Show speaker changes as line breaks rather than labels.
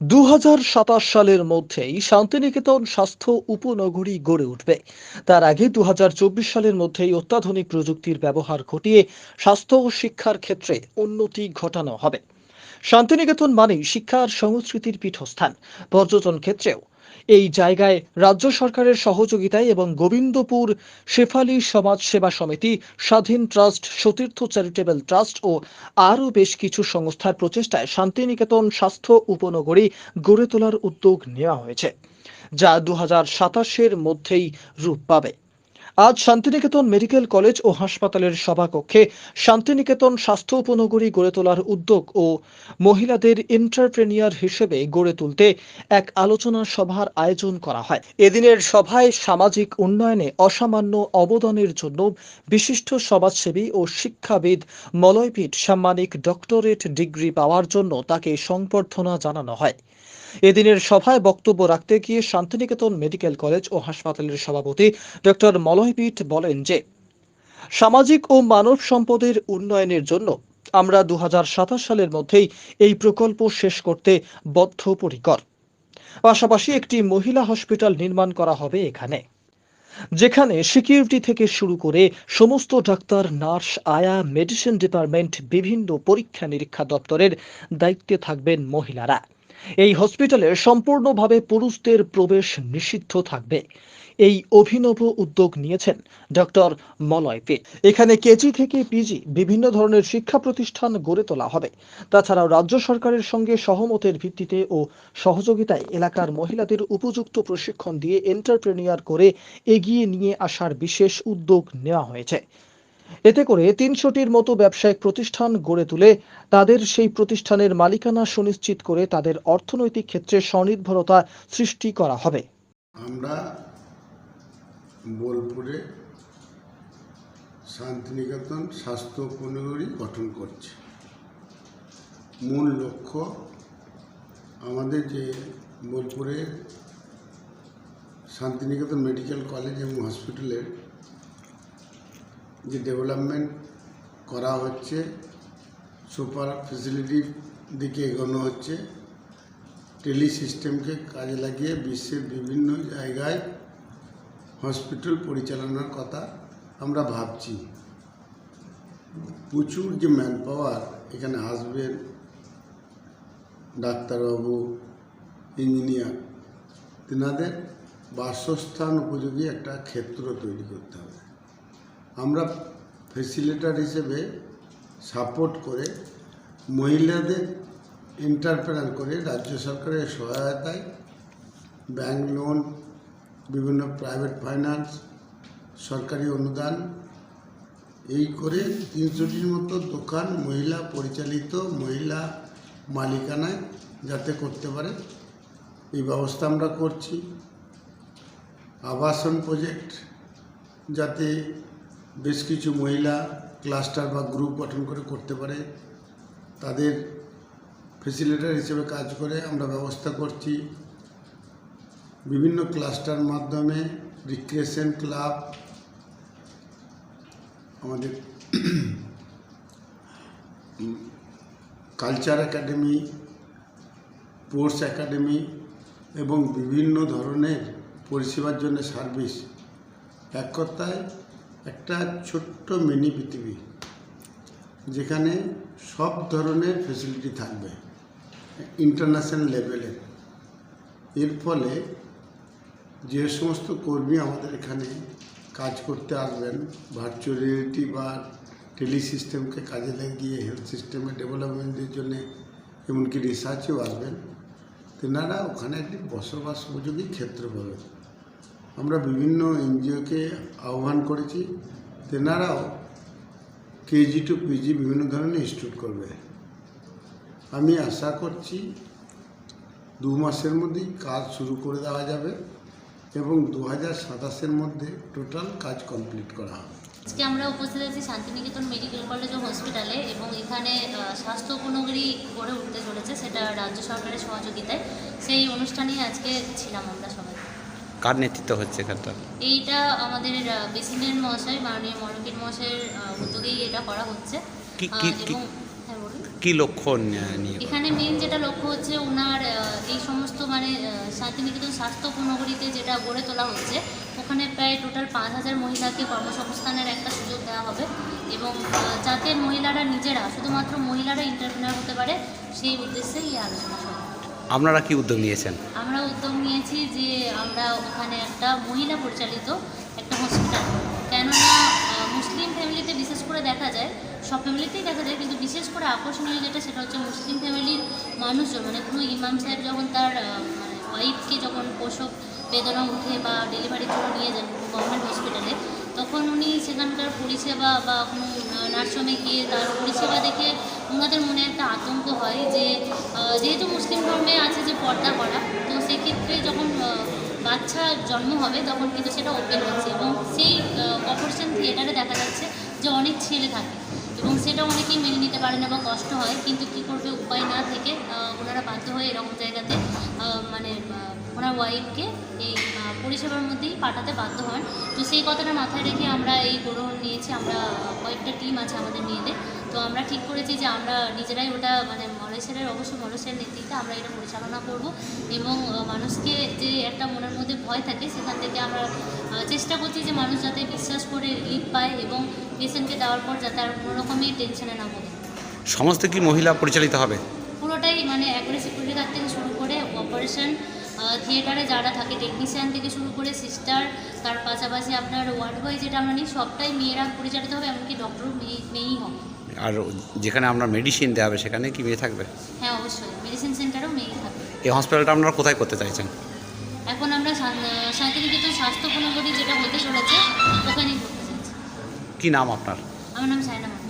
দু হাজার সাতাশ সালের মধ্যেই শান্তিনিকেতন স্বাস্থ্য উপনগরী গড়ে উঠবে। তার আগে দু হাজার চব্বিশ সালের মধ্যেই অত্যাধুনিক প্রযুক্তির ব্যবহার ঘটিয়ে স্বাস্থ্য ও শিক্ষার ক্ষেত্রে উন্নতি ঘটানো হবে। শান্তিনিকেতন মানেই শিক্ষার সংস্কৃতির পীঠস্থান। পর্যটন ক্ষেত্রেও এই জায়গায় রাজ্য সরকারের সহযোগিতায় এবং গোবিন্দপুর শেফালি সমাজ সেবা সমিতি, স্বাধীন ট্রাস্ট, সতীর্থ চ্যারিটেবল ট্রাস্ট ও আরও বেশ কিছু সংস্থার প্রচেষ্টায় শান্তিনিকেতন স্বাস্থ্য উপনগরী গড়ে তোলার উদ্যোগ নেওয়া হয়েছে, যা দু সাতাশের মধ্যেই রূপ পাবে। আজ শান্তিনিকেতন মেডিকেল কলেজ ও হাসপাতালের সভাকক্ষে শান্তিনিকেতন স্বাস্থ্য উপনগরী গড়ে তোলার উদ্যোগ ও মহিলাদের এন্টারপ্রেনিয়ার হিসেবে গড়ে তুলতে এক আলোচনা সভার আয়োজন করা হয়। এদিনের সভায় সামাজিক উন্নয়নে অসামান্য অবদানের জন্য বিশিষ্ট সমাজসেবী ও শিক্ষাবিদ মলয়পীঠ সাম্মানিক ডক্টরেট ডিগ্রি পাওয়ার জন্য তাকে সংবর্ধনা জানানো হয়। এদিনের সভায় বক্তব্য রাখতে গিয়ে শান্তিনিকেতন মেডিকেল কলেজ ও হাসপাতালের সভাপতি ডক্টর মলয়পীঠ বলেন যে, সামাজিক ও মানব সম্পদের উন্নয়নের জন্য আমরা দু হাজার সাতাশ সালের মধ্যেই এই প্রকল্প শেষ করতে বদ্ধপরিকর। পাশাপাশি একটি মহিলা হসপিটাল নির্মাণ করা হবে এখানে। যেখানে সিকিউরিটি থেকে শুরু করে সমস্ত ডাক্তার, নার্স, আয়া, মেডিসিন ডিপার্টমেন্ট, বিভিন্ন পরীক্ষা নিরীক্ষা দপ্তরের দায়িত্বে থাকবেন মহিলারা। এই হসপিটালে সম্পূর্ণভাবে পুরুষদের প্রবেশ নিষিদ্ধ থাকবে। এই অভিনব উদ্যোগ নিয়েছেন ডক্টর মলয় পে। এখানে কেজি থেকে পিজি বিভিন্ন ধরনের শিক্ষা প্রতিষ্ঠান গড়ে তোলা হবে। তাছাড়াও রাজ্য সরকারের সঙ্গে সহমতের ভিত্তিতে ও সহযোগিতায় এলাকার মহিলাদের উপযুক্ত প্রশিক্ষণ দিয়ে এন্টারপ্রেনিয়ার করে এগিয়ে নিয়ে আসার বিশেষ উদ্যোগ নেওয়া হয়েছে। এতে করে তিনশোটির মতো ব্যবসায়িক প্রতিষ্ঠান গড়ে তুলে তাদের সেই প্রতিষ্ঠানের মালিকানা সুনিশ্চিত করে তাদের অর্থনৈতিক ক্ষেত্রে স্বনির্ভরতা সৃষ্টি করা হবে।
আমরা বোলপুরে শান্তিনিকেতন স্বাস্থ্য উপনগরী গঠন করছি। মূল লক্ষ্য আমাদের যে বোলপুরে শান্তিনিকেতন মেডিকেল কলেজ এবং হসপিটালের যে ডেভেলপমেন্ট করা হচ্ছে, সুপার ফেসিলিটির দিকে এগোনো হচ্ছে, টেলি সিস্টেমকে কাজে লাগিয়ে বিশ্বের বিভিন্ন জায়গায় হসপিটাল পরিচালনার কথা আমরা ভাবছি। প্রচুর যে ম্যান পাওয়ার এখানে আসবেন, ডাক্তারবাবু ইঞ্জিনিয়ার তেনাদের বাসস্থান উপযোগী একটা ক্ষেত্র তৈরি করতে হবে। আমরা ফেসিলিটার হিসেবে সাপোর্ট করে মহিলাদের এন্টারপ্রেনার করে রাজ্য সরকারের সহায়তায় ব্যাংক লোন বিভিন্ন প্রাইভেট ফাইন্যান্স সরকারি অনুদান, এই করে তিনশোটির মতো দোকান মহিলা পরিচালিত মহিলা মালিকানায় যাতে করতে পারে, এই ব্যবস্থা আমরা করছি। আবাসন প্রজেক্ট যাতে বেশ কিছু মহিলা ক্লাস্টার বা গ্রুপ গঠন করে করতে পারে। তাদের ফেসিলিটার হিসেবে কাজ করে আমরা ব্যবস্থা করছি। বিভিন্ন ক্লাস্টার মাধ্যমে রিক্রিয়েশন ক্লাব আমাদের কালচার একাডেমি স্পোর্টস একাডেমি এবং বিভিন্ন ধরনের পরিষেবার জন্য সার্ভিস এক কথায় একটা ছোট্ট মিনি পৃথিবী, যেখানে সব ধরনের ফেসিলিটি থাকবে ইন্টারন্যাশনাল লেভেলের এর ফলে যে সমস্ত কর্মী আমাদের এখানে কাজ করতে আসবেন ভার্চুয়াল রিয়েলিটি বা টেলি সিস্টেমকে কাজে লাগিয়ে হেলথ সিস্টেমের ডেভেলপমেন্টের জন্য, এমনকি রিসার্চেও আসবেন, তেনারা ওখানে একটি বসবাস উপযোগী ক্ষেত্র পাবেন আমরা বিভিন্ন এনজিওকে আহ্বান করেছি, তেনারাও কেজি টু পিজি বিভিন্ন ধরনের ইনস্টিটিউট করবে। আমি আশা করছি দু মাসের মধ্যেই কাজ শুরু করে দেওয়া যাবে এবং দু হাজার সাতাশের মধ্যে টোটাল কাজ কমপ্লিট করা হবে।
আজকে আমরা উপস্থিত আছি শান্তিনিকেতন মেডিকেল কলেজ ও হসপিটালে এবং এখানে স্বাস্থ্য উপনগরী গড়ে উঠতে চলেছে, সেটা রাজ্য সরকারের সহযোগিতায়। সেই অনুষ্ঠানে আজকে ছিলাম আমরা সবাই।
কার নেতৃত্ব হচ্ছে এখানটা
এইটা আমাদের প্রেসিডেন্ট মহাশয় মাননীয় মনোপীর মহাশয়ের উদ্যোগেই এটা করা হচ্ছে।
কি- কি-
এবং হ্যাঁ বলুন।
কি লক্ষ্য নিয়ে নিয়ে
এখানে মেন যেটা লক্ষ্য হচ্ছে ওনার এই সমস্ত মানে শান্তিনিকেতন স্বাস্থ্য উপনগরীতে যেটা গড়ে তোলা হচ্ছে ওখানে প্রায় টোটাল পাঁচ হাজার মহিলাকে কর্মসংস্থানের একটা সুযোগ দেওয়া হবে এবং যাতে মহিলারা নিজেরা শুধুমাত্র মহিলারা ইন্টারপ্রেনার হতে পারে সেই উদ্দেশ্যে এই আলোচনা সভা।
আপনারা কি উদ্যোগ নিয়েছেন?
আমরা উদ্যোগ নিয়েছি যে আমরা ওখানে একটা মহিলা পরিচালিত একটা হসপিটাল কেননা মুসলিম ফ্যামিলিতে বিশেষ করে দেখা যায়, সব ফ্যামিলিতেই দেখা যায়, কিন্তু বিশেষ করে আকর্ষণীয় যেটা সেটা হচ্ছে মুসলিম ফ্যামিলির মানুষজন মানে কোনো ইমাম সাহেব যখন তার মানে ওয়াইফকে যখন প্রসব বেদনা উঠে বা ডেলিভারির জন্য নিয়ে যান গভর্নমেন্ট হসপিটালে তখন উনি সেখানকার পরিষেবা বা কোনো নার্সিংহোমে গিয়ে তার পরিষেবা দেখে ওনাদের মনে একটা আতঙ্ক হয় যে যেহেতু মুসলিম ধর্মে আছে যে পর্দা করা, তো সেক্ষেত্রে যখন বাচ্চা জন্ম হবে তখন কিন্তু সেটা ওপেন হচ্ছে এবং সেই অপারেশন থিয়েটারে দেখা যাচ্ছে যে অনেক ছেলে থাকে এবং সেটা অনেকেই মেনে নিতে পারে না বা কষ্ট হয়, কিন্তু কী করবে উপায় না থেকে ওনারা বাধ্য হয়ে এরকম জায়গাতে মানে ওনার ওয়াইফকে এই পরিষেবার মধ্যেই পাঠাতে বাধ্য হন। তো সেই কথাটা মাথায় রেখে আমরা এই গ্রহণ নিয়েছি, আমরা কয়েকটা টিম আছে আমাদের মেয়েদের। তো আমরা ঠিক করেছি যে আমরা নিজেরাই ওটা মানে মলেশ্বরের অবশ্য মলেশ্বরের নেতৃত্বে আমরা এটা পরিচালনা করব এবং মানুষকে যে একটা মনের মধ্যে ভয় থাকে সেখান থেকে আমরা চেষ্টা করছি যে মানুষ যাতে বিশ্বাস করে রিলিফ পায় এবং পেশেন্টকে দেওয়ার পর যাতে আর কোনো রকমই টেনশনে না ভোগে
সমস্ত কি মহিলা পরিচালিত হবে?
পুরোটাই মানে একবারে সিকিউরিটি গার্ড থেকে শুরু করে অপারেশন থিয়েটারে যারা থাকে টেকনিশিয়ান থেকে শুরু করে সিস্টার তার পাশাপাশি আপনার ওয়ার্ড বয় যেটা আমরা নিই সবটাই মেয়েরা পরিচালিত হবে এমনকি ডক্টর মেয়ে মেয়েই হবে।
আর যেখানে আপনার মেডিসিন দেওয়া হবে সেখানে কি মেয়ে থাকবে?
হ্যাঁ অবশ্যই। মেডিসিন সেন্টারেও মেয়ে থাকবে।
এই হসপিটালটা আপনারা কোথায় করতে চাইছেন?
এখন আমরা শান্তিনিকেতন স্বাস্থ্য যেটা হতে চলেছে ওখানেই করতে চাইছি।
কি নাম আপনার?
আমার নাম মণ্ডল